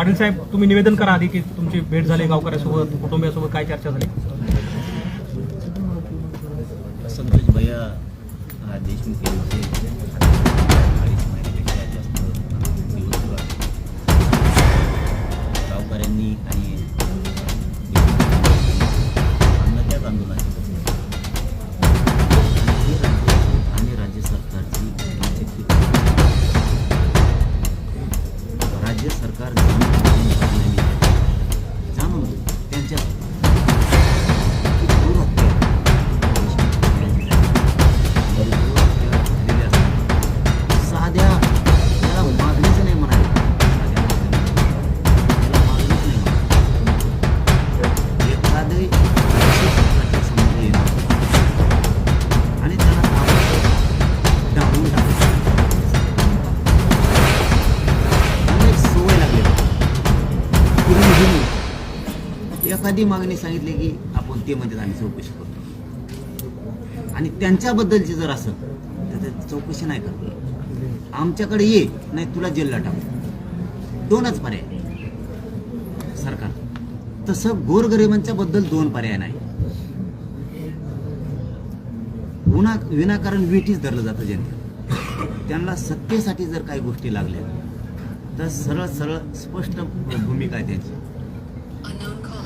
पाटील साहेब तुम्ही निवेदन करा आधी की तुमची भेट झाली गावकऱ्यासोबत कुटुंबियासोबत काय चर्चा झाली? संतोष भैया देशमुख यांचे ती मागणी सांगितली की आपण ते म्हणतात आम्ही चौकशी करतो आणि त्यांच्याबद्दलची जर असेल तर चौकशी नाही करत. आमच्याकडे ये नाही तुला जेलला टाकू. दोनच पर्याय. सरकार. तसं गोरगरिबांच्या बद्दल दोन पर्याय नाही. गुन्हा विनाकारण वीटीच धरलं जातं जनतेत त्यांना सत्तेसाठी जर काही गोष्टी लागल्या तर सरळ सरळ स्पष्ट भूमिका आहे त्यांची.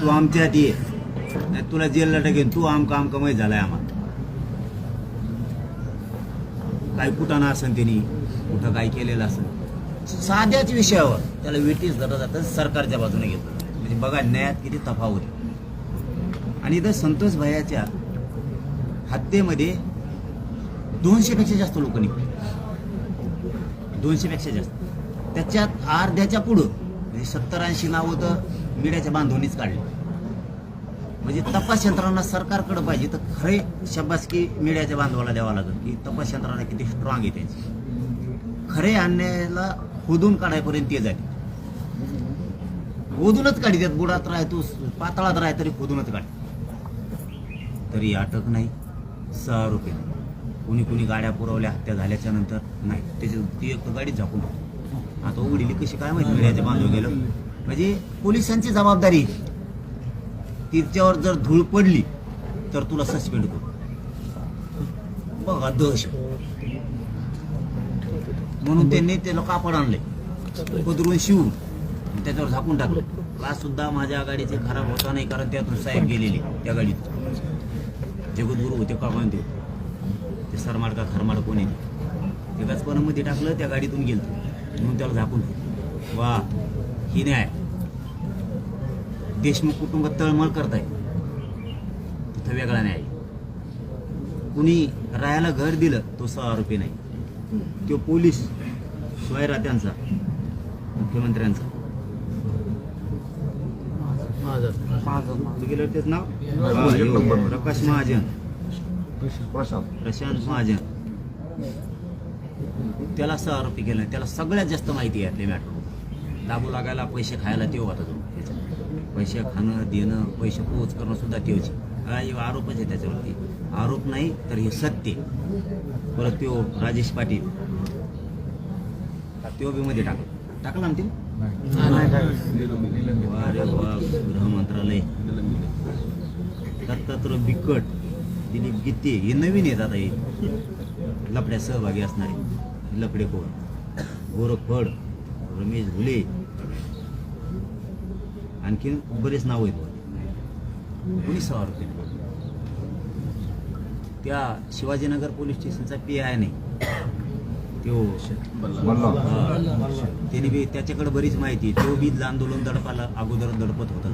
तू आमच्यात ये नाही तुला जेलला टाकेन तू आमका आमका कमाई झालाय आम्हाला. काय कुठाना असेल त्यांनी कुठं काय केलेलं असेल साध्याच विषयावर. त्याला वेटीस धरलं जातं सरकारच्या बाजूने घेतो. म्हणजे बघा न्यायात किती तफावत आहे. आणि इथं संतोष भैयाच्या हत्येमध्ये दोनशेपेक्षा जास्त लोक निघले जास्त. त्याच्यात अर्ध्याच्या पुढं म्हणजे सत्तर ऐंशी नावं तर मीडियाच्या बांधवणीच काढली. म्हणजे तपास यंत्रणा सरकारकडे पाहिजे तर खरे शब्बासकी मीडियाच्या बांधवाला द्यावा लागेल की तपास यंत्रणा किती स्ट्रॉंग आहे त्यांची. खरे आणण्याला खोदून काढायपर्यंत ते जाते खोदूनच काढी देत बुडात राह तू पातळात राह तरी खोदूनच काढ. तरी अटक नाही सहा रुपये कुणी कुणी गाड्या पुरवल्या हत्या झाल्याच्यानंतर नाही. त्याची ती एक तर गाडीच झाकून आता उघडली कशी काय माहिती? मीडियाच्या बांधव गेलं. म्हणजे पोलिसांची जबाबदारी तिच्यावर जर धूळ पडली तर तुला सस्पेंड करू. बघा दश म्हणून त्यांनी त्याला कापड आणले. पदरून शिवून त्याच्यावर झाकून टाकलं. क्लास सुद्धा माझ्या गाडीचे खराब होता नाही कारण त्यातून साहेब गेलेले त्या गाडीत. जगद्गुरू होते का कोणते ते सरमाड का खरमाड कोणी एकाच मध्ये टाकलं त्या गाडीतून गेलं म्हणून त्याला झाकून वा ही न्याय. देशमुख कुटुंब तळमळ करताय तिथं वेगळा न्याय. कुणी राहायला घर दिलं तो सहा रुपये नाही. तो पोलीस स्वयरा त्यांचा मुख्यमंत्र्यांचा गेलं तेच नाव? प्रकाश महाजन. प्रशांत. महाजन. त्याला सहा रुपये गेले त्याला सगळ्यात जास्त माहिती आहे आपल्या मॅटर दाबू लागायला पैसे खायला तो त्याच्यात पैसे खाणं देणं पैसे पोच करणं सुद्धा तेवची हा आरोपच आहे त्याच्यावरती. आरोप नाही तर हे सत्य परत त्यो राजेश पाटील. त्यो बी मध्ये टाक. टाकला ना ते वा रे गृह मंत्रालय. बिकट. दिलीप गीते हे नवीन येतात आता हे. लपड्यात सहभागी असणारे. लपडे कोण गोरख फड रमेश घुले. आणखीन बरेच नाव आहेत कोणी सहा रुपये त्या शिवाजीनगर पोलीस स्टेशनचा पी आय नाही. हा. त्याने बी त्याच्याकडे बरीच माहिती. तो बी आंदोलन दडपाला अगोदर दडपत होता.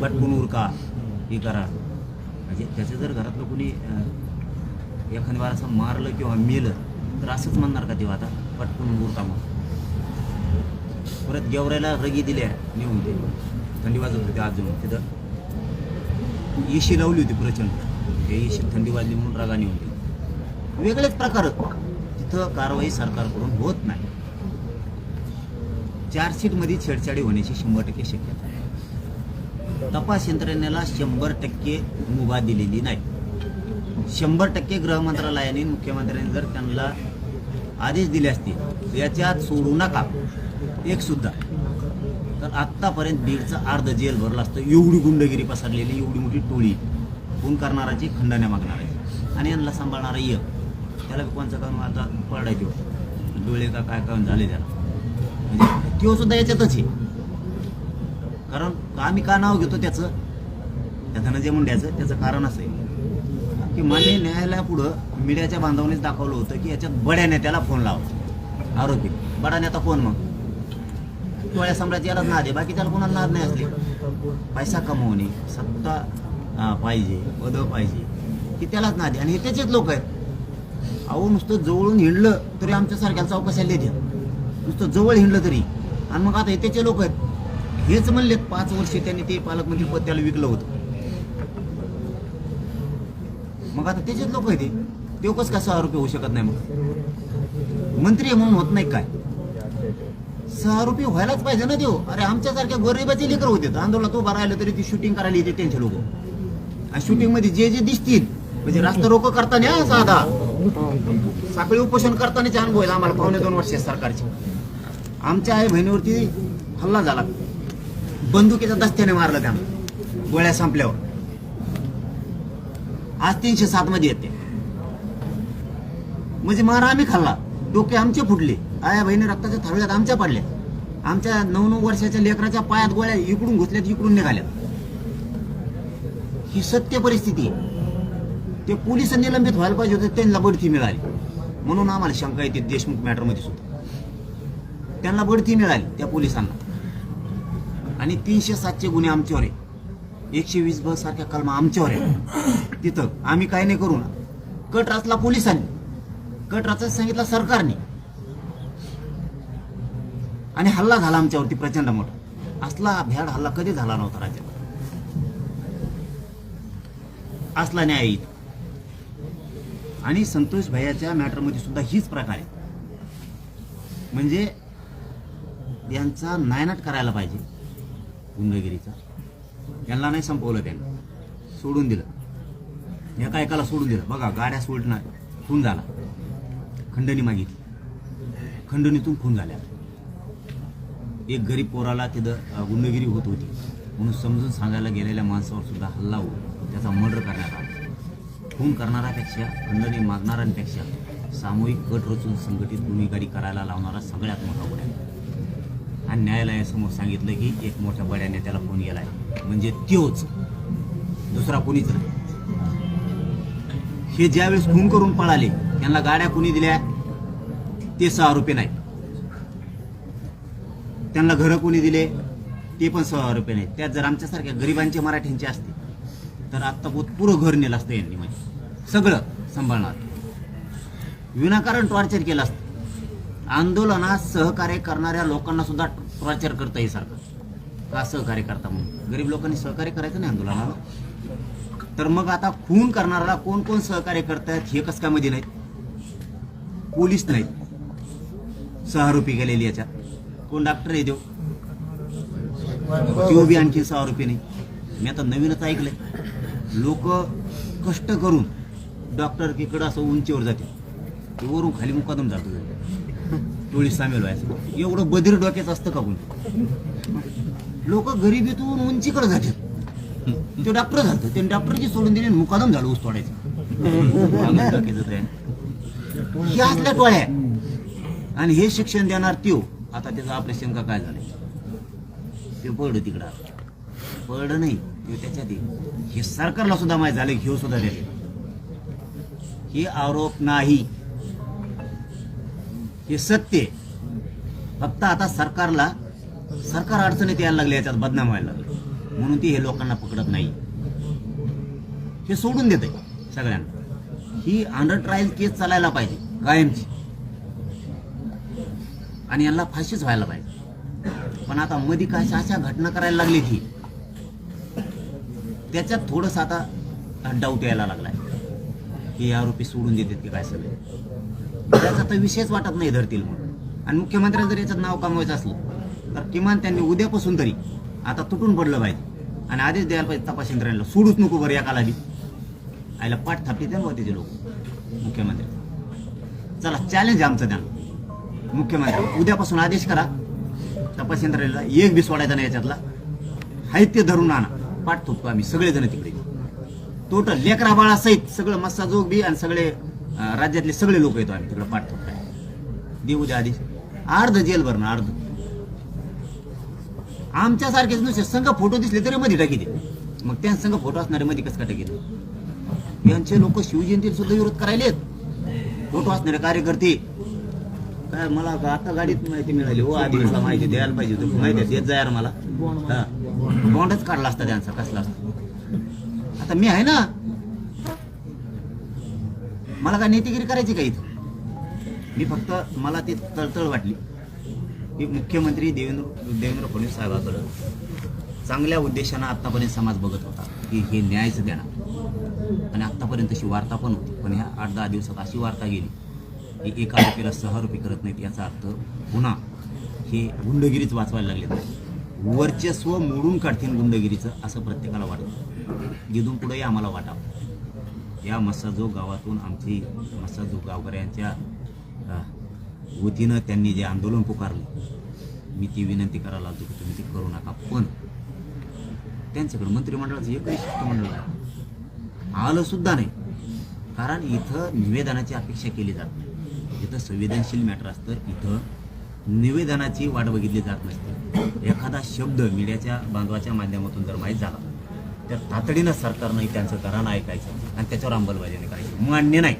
पटकून उरका. हे करा. म्हणजे त्याचं जर घरातलं कोणी एखाद्या असं मारलं किंवा मेलं तर असंच म्हणणार का तेव्हा आता? पटकून उरका मग परत गेवरायला रगी दिल्या नेऊन ते थंडी वाजत होती अजून तिथं. येशी लावली होती प्रचंड. ते येशी थंडी वाजली म्हणून रागा नेऊन दिली वेगळेच प्रकार तिथं कारवाई सरकारकडून होत नाही. चार्जशीटमध्ये छेडछाडी होण्याची शंभर टक्के शक्यता आहे. तपास यंत्रणेला शंभर टक्के मुभा दिलेली नाही. शंभर टक्के गृहमंत्रालयाने मुख्यमंत्र्यांनी जर त्यांना आदेश दिले असतील याच्यात सोडू नका. एक सुद्धा. तर आत्तापर्यंत बीडचं अर्ध जेल भरलं असतं. एवढी गुंडगिरी पसरलेली एवढी मोठी टोळी. खून करणाराची खंडण्या मागणाराची आणि यांना सांभाळणारा एक. त्याला कोणचं काम आता पडायचे डोळे का काय काम झाले त्याला. म्हणजे तो सुद्धा याच्यातच आहे. कारण आम्ही का नाव घेतो त्याचं? त्या धनंजय मुंड्याचं. त्याचं कारण असं आहे. की मान्य न्यायालयापुढं मीडियाच्या बांधवानेच दाखवलं होतं की याच्यात बड्या नेत्याला फोन लावा. आरोपी. बडा नेता कोण मग? टोळ्या साम्राज्याला यालाच नाद आहे. बाकी त्याला कोणाला नाद नाही असले. पैसा कमवणे सत्ता पाहिजे पद पाहिजे की त्यालाच नाद आहे. आणि हे त्याचेच लोक आहेत. अहो नुसतं जवळून हिंडलं तरी आमच्यासारख्या चौकशाला देत्या नुसतं जवळ हिंडलं तरी. आणि मग आता हे त्याचे लोक आहेत. हेच म्हणलेत पाच वर्षे त्यांनी ते पालकमंत्री पद त्याला विकलं होतं. मग आता त्याचेच लोक आहेत ते ते कसं आरोपी सहा रुपये होऊ शकत नाही मग? मंत्री म्हणून होत नाही काय? सहा रुपये व्हायलाच पाहिजे ना देऊ अरे आमच्यासारख्या गरिबाचे लेकर होते आंदोलनात उभा राहिलं तरी ती शूटिंग करायला येते त्यांचे लोक. आणि शूटिंगमध्ये जे जे दिसतील म्हणजे रास्ता रोको करताना साधा. साखळी उपोषण करतानाचे अनुभव आहेत आम्हाला पावणे दोन वर्ष सरकारचे. आमच्या आई बहिणीवरती हल्ला झाला. बंदुकीच्या दस्त्याने मारलं त्यांना. गोळ्या संपल्यावर. आज तीनशे सात मध्ये येते. म्हणजे मारा आम्ही खाल्ला. डोके आमचे फुटले. आया बहिणी रक्ताच्या थाळ्यात आमच्या पडल्या. आमच्या नऊ नऊ वर्षाच्या लेकराच्या पायात गोळ्या इकडून घुसल्यात इकडून निघाल्या. ही सत्य परिस्थिती आहे. ते पोलीस निलंबित व्हायला पाहिजे होते त्यांना बढती मिळाली. म्हणून आम्हाला शंका येते देशमुख मॅटरमध्ये सुद्धा. त्यांना बढती मिळाली त्या पोलिसांना. आणि तीनशे सातशे गुन्हे आमच्यावर आहे एकशे वीस ब सारख्या कलमा आमच्यावर आहे तिथं आम्ही काय नाही करू ना. कट रचला पोलिसांनी कट रचायला सांगितला सरकारने. आणि हल्ला झाला आमच्यावरती प्रचंड मोठा. असला भ्याड हल्ला कधी झाला नव्हता राज्यात? असला न्याय इथं आणि संतोष भैयाच्या मॅटरमध्ये सुद्धा हीच प्रकार. आहे म्हणजे यांचा नायनाट करायला पाहिजे. गुंडगिरीचा. यांना नाही संपवलं त्यांनी. सोडून दिलं. एका एकाला सोडून दिलं. बघा गाड्या सोडणार खून झाला. खंडणी मागितली. खंडणीतून खून झाल्या. एक गरीब पोराला तिथं गुंडगिरी होत होती. म्हणून समजून सांगायला गेलेल्या माणसावर सुद्धा हल्ला होऊन त्याचा मर्डर करण्यात आला. खून करणाऱ्यापेक्षा खंडणी मागणाऱ्यांपेक्षा सामूहिक कट रचून संघटित गुन्हेगारी करायला लावणारा सगळ्यात मोठा गुन्हा आहे. आणि न्यायालयासमोर सांगितलं की एक मोठ्या बड्या नेत्याला फोन गेलाय म्हणजे त्योच दुसरा कोणीच नाही. हे ज्यावेळेस खून करून पळाले त्यांना गाड्या कोणी दिल्या? ते सहा आरोपी नाही त्यांना घरं कोणी दिले? ते पण सोळा रुपये नाही त्यात जर आमच्यासारख्या गरिबांचे मराठ्यांचे असते तर आत्ता पुरं घर नेलं असतं यांनी म्हणजे. सगळं सांभाळणार. विनाकारण टॉर्चर केलं असतं. आंदोलनात सहकार्य करणाऱ्या लोकांना सुद्धा टॉर्चर करता येईल सारखं का सहकार्य करता म्हणून? गरीब लोकांनी सहकार्य करायचं नाही आंदोलनाला. तर मग आता खून करणाऱ्याला कोण कोण सहकार्य करतायत हे कस काय मध्ये नाहीत? पोलीस नाहीत. सहारोपी गेलेली याच्यात. कोण डॉक्टर आहे देव तो बी आणखी सहा रुपये नाही. मी आता नवीनच ऐकलंय. लोक कष्ट करून डॉक्टर किकडं असं उंचीवर जाते. ते वरून खाली मुकादम जातो. टोळी सामील व्हायचं. एवढं बधीर डोक्याचं असतं का कोण? लोक गरिबीतून उंचीकडे जातात ते डॉक्टर झालं ते डॉक्टरची सोडून दिली मुकादम झालं ऊस तोडायचं. हे असल्या टोळ्या. आणि हे शिक्षण देणार त्यो. आता त्याचं ऑपरेशन का काय झालंय? ते पडलं तिकडं. पडलं नाही ते त्याच्यात आहे. हे सरकारला सुद्धा माहीत झालं घेऊ सुद्धा त्याचे हे आरोप नाही. हे सत्य फक्त आता सरकारला सरकार अडचणीत यायला लागले याच्यात बदनाम व्हायला लागले. म्हणून ती हे लोकांना पकडत नाही. हे सोडून देत सगळ्यांना. ही अंडर ट्रायल केस चालायला पाहिजे कायमची. आणि यांना फाशीच व्हायला पाहिजे. पण आता मध्ये काय अशा घटना करायला लागली ती त्याच्यात थोडस आता डाऊट यायला लागलाय. की आरोपी सोडून देतात की काय सगळे. त्याचा तर विषयच वाटत नाही धरतील म्हणून. आणि मुख्यमंत्र्यांना जर याच्यात नाव कमवायचं असलं तर किमान त्यांनी उद्यापासून तरी आता तुटून पडलं पाहिजे. आणि आधीच द्यायला पाहिजे तपास यंत्रणेला सोडूच नको बरं एकाला बी. आयला पाठ थापते त्या त्याचे लोक. मुख्यमंत्री. चला चॅलेंज आमचं त्यांना. मुख्यमंत्री. उद्यापासून आदेश करा. तपास यंत्रणेला एक बी सोडायचा नाही याच्यातला. हाय धरून आणा. पाठ थोपतो आम्ही सगळेजण तिकडे. टोटल लेकरा बाळासहित सगळं मस्सा जोग बी आणि सगळे राज्यातले सगळे लोक येतो आम्ही तिकडे पाठ थोपताय देऊ द्या आधी अर्ध जेल भरणं अर्ध. आमच्यासारखेच नुसते संघ फोटो दिसले तरी मध्ये टाकी दे. मग त्या संघ फोटो असणारे मध्ये कसं का टाकी यांचे लोक शिवजयंतीला सुद्धा विरोध करायलेत. फोटो असणारे कार्यकर्ते काय मला का आता गाडीत माहिती मिळाली. हो आधी मला माहिती द्यायला पाहिजे होती. माहिती आहे, देत जा यार मला. हा. बॉन्डच काढला असता त्यांचा कसला असता. आता मी आहे ना मला काय नेतेगिरी करायची काही मी फक्त मला ती तळतळ वाटली. की मुख्यमंत्री देवेंद्र देवेंद्र फडणवीस साहेबाकडं चांगल्या उद्देशानं आतापर्यंत समाज बघत होता की हे न्यायचं देणार. आणि आतापर्यंत अशी वार्ता पण होती. पण ह्या आठ दहा दिवसात अशी वार्ता गेली. एक एका आरोपीला सहा आरोपी करत नाहीत याचा अर्थ पुन्हा हे गुंडगिरीच वाचवायला लागले वर्चस्व मोडून काढतील गुंडगिरीचं असं प्रत्येकाला वाटतं. इथून पुढेही आम्हाला वाटावं या मस्साजो गावातून आमची मस्साजो गावकऱ्यांच्या वतीनं त्यांनी जे आंदोलन पुकारलं मी ती विनंती करायला लागतो की तुम्ही ती करू नका. पण त्यांच्याकडे मंत्रिमंडळाचं एकही शिष्टमंडळ नाही. आलं सुद्धा नाही. कारण इथं निवेदनाची अपेक्षा केली जात नाही. इथं संवेदनशील मॅटर असतं. इथं निवेदनाची वाट बघितली जात नसते. एखादा शब्द मीडियाच्या बांधवाच्या माध्यमातून जर माहीत झाला तर तातडीनं सरकारनं त्यांचं घराणं ऐकायचं आणि त्याच्यावर अंमलबजावणी करायची. मान्य नाही.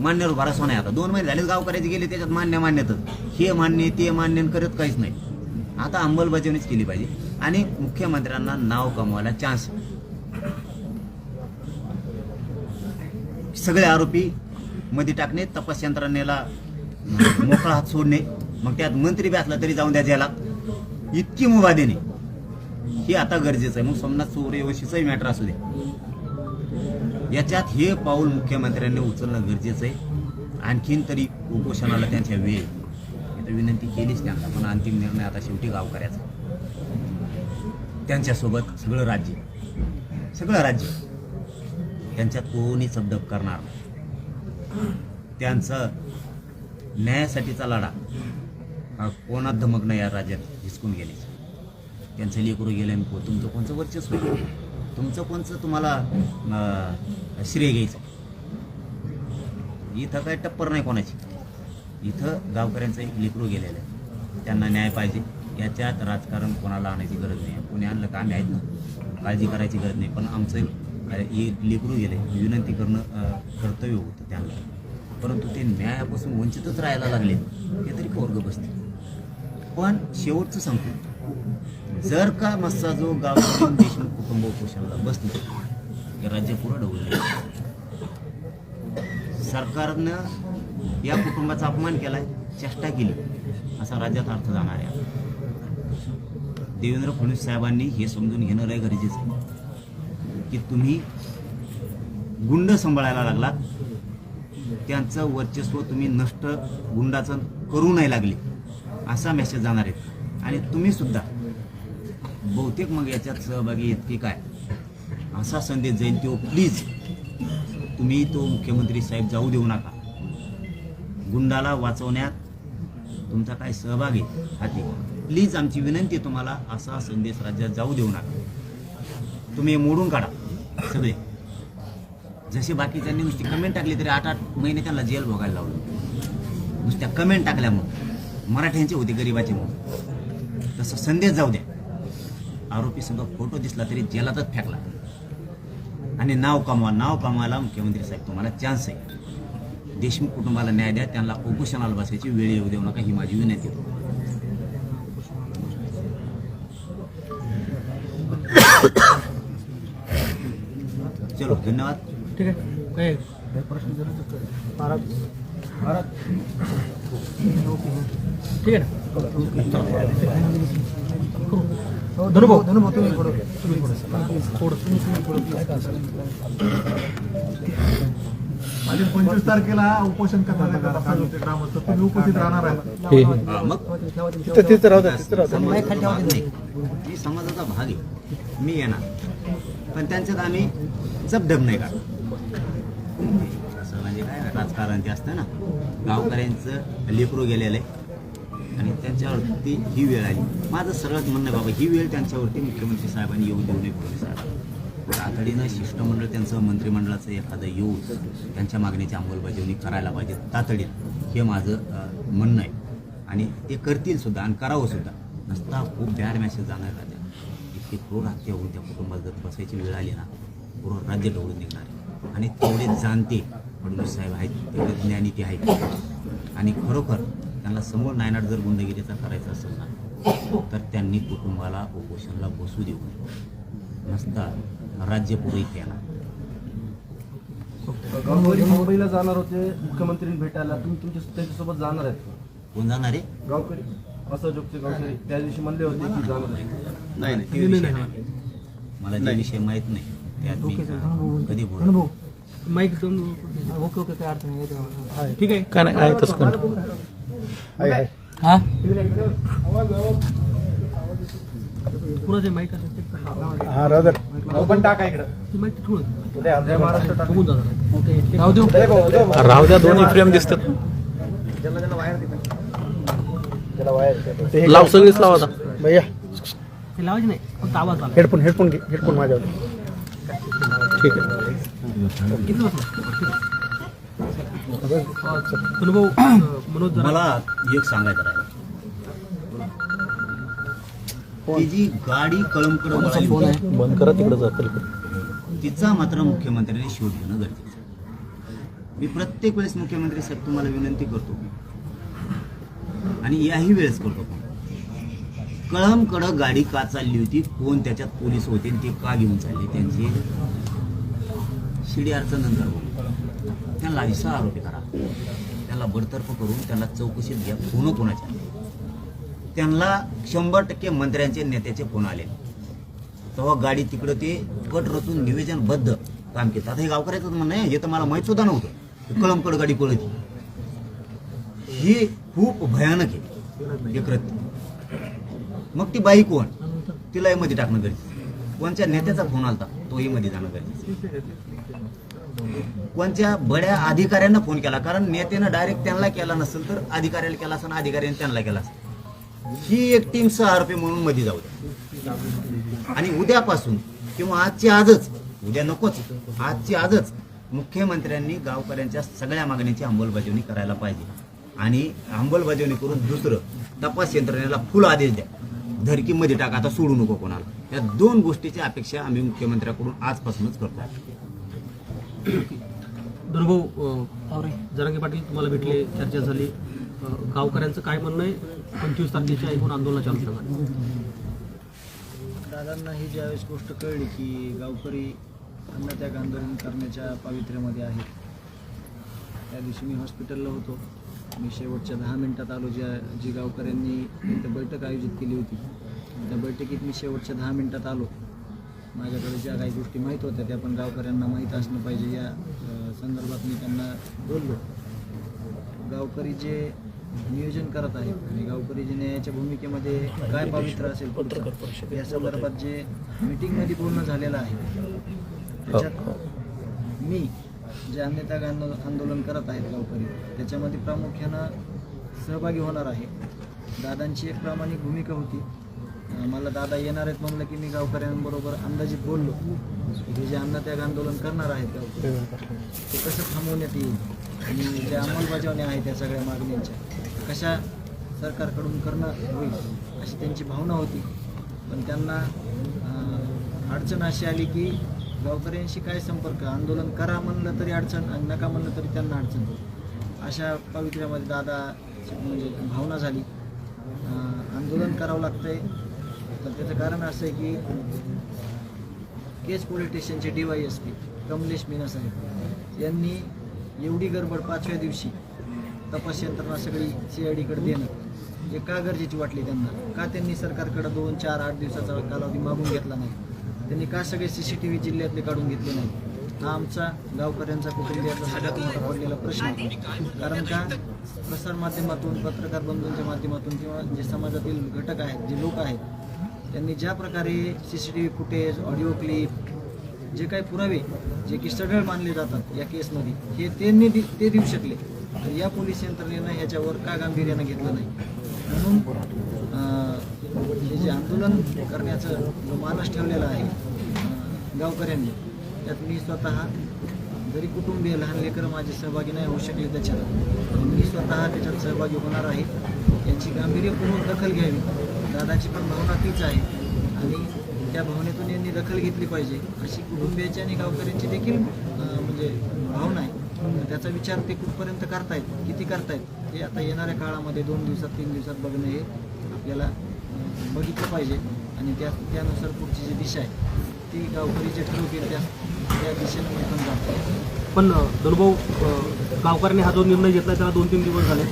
मान्यवर भरोसा नाही. आता दोन महिने झालेच गावकऱ्याचे गेले त्याच्यात मान्य मान्यतच हे मान्य ते मान्य करत काहीच नाही. आता अंमलबजावणीच केली पाहिजे. आणि मुख्यमंत्र्यांना नाव कमवायला चान्स सगळे आरोपी मध्ये टाकणे तपास यंत्रणेला मोकळा हात सोडणे मग त्यात मंत्री बी असला तरी जाऊन द्या जेलात इतकी मुभा देणे. हे आता गरजेचं आहे. मग सोमनाथ सूर्यवंशीचाही मॅटर असू दे याच्यात हे पाऊल मुख्यमंत्र्यांनी उचलणं गरजेचं आहे. आणखीन तरी उपोषणाला त्यांच्या वेळ. इथं विनंती केलीच त्यांना पण अंतिम निर्णय आता शेवटी गावकऱ्याचा. त्यांच्यासोबत सगळं राज्य सगळं राज्य. त्यांच्यात कोणी सबदब करणार नाही. त्यांचं न्यायासाठीचा लढा. हा कोणात धमकणं या राज्यात हिसकून गेले. त्यांचं लेकरू गेलं आणि तुमचं कोणचं वर्चस्व तुमचं कोणचं तुम्हाला श्रेय घ्यायचं इथं काय टप्पर नाही कोणाची. इथं गावकऱ्यांचं एक लेकरू गेलेलं आहे. त्यांना न्याय पाहिजे. याच्यात राजकारण कोणाला आणायची गरज नाही. कोणी आणलं का? आम्ही आहेत ना. काळजी करायची गरज नाही. पण आमचं लेकरू गेले. विनंती करणं कर्तव्य होतं त्यांना. परंतु ते न्यायापासून वंचितच राहायला लागले. हे तरी वर्ग बसते. पण शेवटचं सांगतो. जर का मस्सा जो गाव देशमुख कुटुंब उपोषणाला बसले तर राज्य पुढं ढवळलं सरकारनं या कुटुंबाचा अपमान केलाय चेष्टा केली असा राज्यात अर्थ जाणार आहे. देवेंद्र फडणवीस साहेबांनी हे समजून घेणं लय गरजेचं आहे. की तुम्ही गुंड सांभाळायला लागलात. त्यांचं वर्चस्व तुम्ही नष्ट गुंडाचं करू नाही लागले. असा मेसेज जाणार आहे. आणि तुम्ही सुद्धा बहुतेक मग याच्यात सहभागी आहेत की काय? असा संदेश जाईल तो प्लीज तुम्ही तो मुख्यमंत्री साहेब जाऊ देऊ नका. गुंडाला वाचवण्यात तुमचा काय सहभाग आहे? हाती. प्लीज आमची विनंती आहे तुम्हाला असा संदेश राज्यात जाऊ देऊ नका. तुम्ही मोडून काढा. सगळे. जसे बाकीच्यांनी नुसती कमेंट टाकली तरी आठ आठ महिने त्यांना जेल भोगायला लावलं. नुसत्या कमेंट टाकल्या मग. मराठ्यांचे होते गरिबाचे मग. तसं संदेश जाऊ द्या. आरोपी संघ फोटो दिसला तरी जेलातच फेकला. आणि नाव कमवा नाव कमवायला मुख्यमंत्री साहेब तुम्हाला चान्स आहे. देशमुख कुटुंबाला न्याय द्या त्यांना उपोषणाला बसायची वेळ येऊ देऊ नका ही माझी विनंती आहे. चलो धन्यवाद ठीक आहे. काय ठीक आहे ना? धनुभाऊ धनुभाऊ तुम्ही आणि पंचवीस तारखेला उपोषण करणार ग्रामस्थ तुम्ही उपस्थित राहणार आहे. हा, मग? नाही. मी समाजाचा भाग आहे. मी येणार. पण त्यांच्यात आम्ही जबडब नाही का असं म्हणजे काय राजकारण ते असतं ना गावकऱ्यांचं लेकरू गेलेलं आहे. आणि त्यांच्यावरती ही वेळ आली. माझं सर्वात म्हणणं आहे बाबा ही वेळ त्यांच्यावरती मुख्यमंत्री साहेबांनी येऊ देऊ नये फडणवीस साहेब तातडीनं शिष्टमंडळ त्यांचं मंत्रिमंडळाचं एखादं येऊन त्यांच्या मागणीची अंमलबजावणी करायला पाहिजे. तातडीनं. हे माझं म्हणणं आहे. आणि ते करतील सुद्धा आणि करावं सुद्धा. नसता खूप बॅड मॅसेज जाणार राहत्या इतकी क्रूर हत्या होऊन त्या कुटुंबात जर बसायची वेळ आली ना पूर्ण राज्य ढवळून निघणार आहे. आणि तेवढे जाणते फडणवीस साहेब आहेत तेवढे ज्ञानी ते आहेत. आणि खरोखर त्यांना समोर नायनाट जर गुंडगिरीचा करायचा असेल ना तर त्यांनी कुटुंबाला उपोषणाला बसू देऊ नसता राज्य पुढे केला गावकरी मुंबईला जाणार होते मुख्यमंत्री भेटायला. तुम्ही तुमच्या त्यांच्यासोबत जाणार आहेत का? कोण जाणार आहे? गावकरी. असहयोगचे गावकरी. त्या दिवशी म्हणले होते की जाणार आहे. नाही नाही, नाही, नाही. मला ते विषय माहीत नाही त्यात मी कधी बोल माईक दोन ओके ओके. काय अडचण नाही ठीक आहे. काय नाही आहे तसं कंट हा? कुणाचे माईक असेल ते करा. हा राहू पण टाका इकडं. ती माईक तिथून जय महाराष्ट्र टाका. बघून जाणार ओके राहू देऊ राहू द्या दोन्ही फ्रेम दिसतात. ज्याला ज्याला. त्याला लाव सगळीच लावा आता. भैया. ते लावायचे नाही फक्त आवाज आला. हेडफोन हेडफोन घे हेडफोन माझ्यावर. ठीक आहे. किती वाजता? अनुभव मनोज जरा मला एक सांगायचं राहिलं गाडी कळमकडे वळाली होती, बंद करा तिकडे जातील तिचा मात्र मुख्यमंत्र्यांनी शोध घेणं गरजेचं आहे. मी प्रत्येक वेळेस मुख्यमंत्री साहेब तुम्हाला विनंती करतो. आणि याही वेळेस करतो. कळमकडं गाडी का चालली होती? कोण त्याच्यात पोलीस होते? आणि ते का घेऊन चालले? त्यांची शिडी अडचण नंतर बघू. त्यांना ऐसा आरोपी करा. त्यांना बडतर्फ करून त्यांना चौकशीत घ्या. फोन कोणाच्या? त्यांना शंभर टक्के मंत्र्यांचे नेत्याचे फोन आले. तेव्हा गाडी तिकडं ते कट रचून निवेदनबद्ध काम केलं. आता हे गावकऱ्याचं म्हणणं आहे हे तर मला माहीत सुद्धा नव्हतं. कळमकड गाडी पळती. हे खूप भयानक आहे. हे कृत्य. मग ती बाई कोण? तिलाही मध्ये टाकणं गरजेचं कोणच्या नेत्याचा फोन आलता तोही मध्ये जाणं गरजेचं कोणत्या बड्या अधिकाऱ्यांना फोन केला? कारण नेत्यानं डायरेक्ट त्यांना केला नसेल तर अधिकाऱ्याला केला असं अधिकाऱ्याने त्यांना केला असेल ही एक टीम सहा रुपये म्हणून मध्ये जाऊ द्या. आणि उद्यापासून किंवा आजची आजच उद्या नकोच आजची आजच मुख्यमंत्र्यांनी गावकऱ्यांच्या सगळ्या मागण्यांची अंमलबजावणी करायला पाहिजे. आणि अंमलबजावणी करून दुसरं तपास यंत्रणेला फुल आदेश द्या. धरकीमध्ये टाका आता सोडू नको कोणाला. या दोन गोष्टीची अपेक्षा आम्ही मुख्यमंत्र्याकडून आजपासूनच करतो. अनुभव जरांगे पाटील तुम्हाला भेटले चर्चा झाली. गावकऱ्यांचं काय म्हणणं आहे? पंचवीस तारखेच्या एकूण आंदोलन चालू सांगा दादांना ही ज्यावेळेस गोष्ट कळली की गावकरी अन्नत्याग आंदोलन करण्याच्या पावित्र्यामध्ये आहेत. त्या दिवशी मी हॉस्पिटलला होतो. मी शेवटच्या दहा मिनिटात आलो ज्या जी गावकऱ्यांनी इथं बैठक आयोजित केली होती. त्या बैठकीत मी शेवटच्या दहा मिनिटात आलो. माझ्याकडे ज्या काही गोष्टी माहीत होत्या त्या पण गावकऱ्यांना माहीत असणं पाहिजे. या संदर्भात मी त्यांना बोललो. गावकरी जे नियोजन करत आहेत आणि गावकरी जे न्यायाच्या भूमिकेमध्ये काय पवित्र असेल या संदर्भात जे मीटिंगमध्ये बोलणं झालेलं आहे त्याच्यात मी जे अन्यथा आंदोलन करत आहेत गावकरी त्याच्यामध्ये प्रामुख्यानं सहभागी होणार आहे. दादांची एक प्रामाणिक भूमिका होती. मला दादा येणार आहेत म्हणलं की मी गावकऱ्यांबरोबर अंदाजित बोललो. हे जे अन्नत्याग आंदोलन करणार आहेत गावकरी ते कसं थांबवण्यात येईल? आणि ज्या अंमलबजावण्या आहेत त्या सगळ्या मागण्यांच्या कशा सरकारकडून करणं होईल अशी त्यांची भावना होती. पण त्यांना अडचण अशी आली की गावकऱ्यांशी काय संपर्क? आंदोलन करा म्हणलं तरी अडचण आणि नका म्हणलं तरी त्यांना अडचण अशा पवित्र्यामध्ये दादा म्हणजे भावना झाली. आंदोलन करावं लागतंय. तर त्याचं कारण असं आहे की केस पोलीस स्टेशनचे D Y S P Kamlesh Meena साहेब यांनी एवढी गडबड पाचव्या दिवशी. तपास यंत्रणा सगळी सी आय डीकडे देणं. हे का गरजेची वाटली त्यांना? का त्यांनी सरकारकडे दोन चार आठ दिवसाचा कालावधी मागून घेतला नाही? त्यांनी का सगळे सी सी टी व्ही जिल्ह्यातले काढून घेतले नाही? हा आमचा गावकऱ्यांचा कुटुंबियाचा सगळ्यात मोठा पडलेला प्रश्न आहे. कारण का? प्रसारमाध्यमातून पत्रकार बंधूंच्या माध्यमातून किंवा जे समाजातील घटक आहेत जे लोक आहेत त्यांनी ज्या प्रकारे C C T V footage audio clip जे काही पुरावे जे की सढळ मानले जातात या केसमध्ये हे त्यांनी दि- ते देऊ शकले. तर या पोलीस यंत्रणेनं ह्याच्यावर का गांभीर्यानं घेतलं नाही? म्हणून हे जे आंदोलन करण्याचं जो मानस ठेवलेला आहे गावकऱ्यांनी त्यात मी स्वतः जरी कुटुंबीय लहान लेकरं माझे सहभागी नाही होऊ शकले त्याच्यात मी स्वतः त्याच्यात सहभागी होणार आहे. याची गांभीर्यपूर्वक दखल घ्यावी. दादाची पण भावना तीच आहे. त्या भावनेतून यांनी दखल घेतली पाहिजे अशी कुटुंबियाची आणि गावकऱ्यांची देखील म्हणजे भावना आहे. त्याचा विचार ते कुठपर्यंत करतायत किती करतायत हे आता येणाऱ्या काळामध्ये दोन दिवसात तीन दिवसात बघणं हे आपल्याला बघितलं पाहिजे. आणि त्या त्यानुसार पुढची जी दिशा आहे ती गावकरी जे ठरवतील त्या त्या दिशेने मी पण जातो पण अ, गावकऱ्यांनी हा जो निर्णय घेतला त्याला दोन तीन दिवस झाले.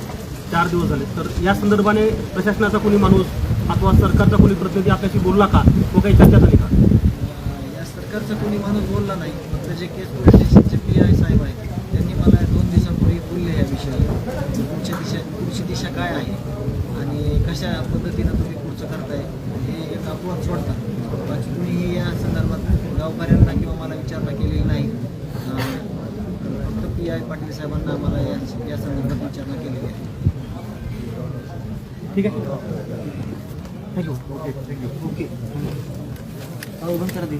चार दिवस झाले. तर या संदर्भाने प्रशासनाचा कोणी माणूस अथवा सरकारचा कोणी प्रतिनिधी आपल्याशी बोलला का? तो काही चर्चा झाली का? या सरकारचा कोणी माणूस बोलला नाही. फक्त जे केस पोलीस स्टेशनचे पी आय साहेब आहेत त्यांनी मला दोन दिवसांपूर्वी बोलले या विषयावर. पुढच्या दिशा पुढची दिशा काय आहे? आणि कशा पद्धतीनं तुम्ही पुढचं करताय? हे एक अपवाद सोडतात. बाकी कुणीही या संदर्भात गावकऱ्यांना किंवा मला विचारणा केलेली नाही. फक्त पी आय पाटील साहेबांना मला या संदर्भात विचारणा केलेली आहे. ठीक आहे थँक्यू ओके ओके बंद करा दे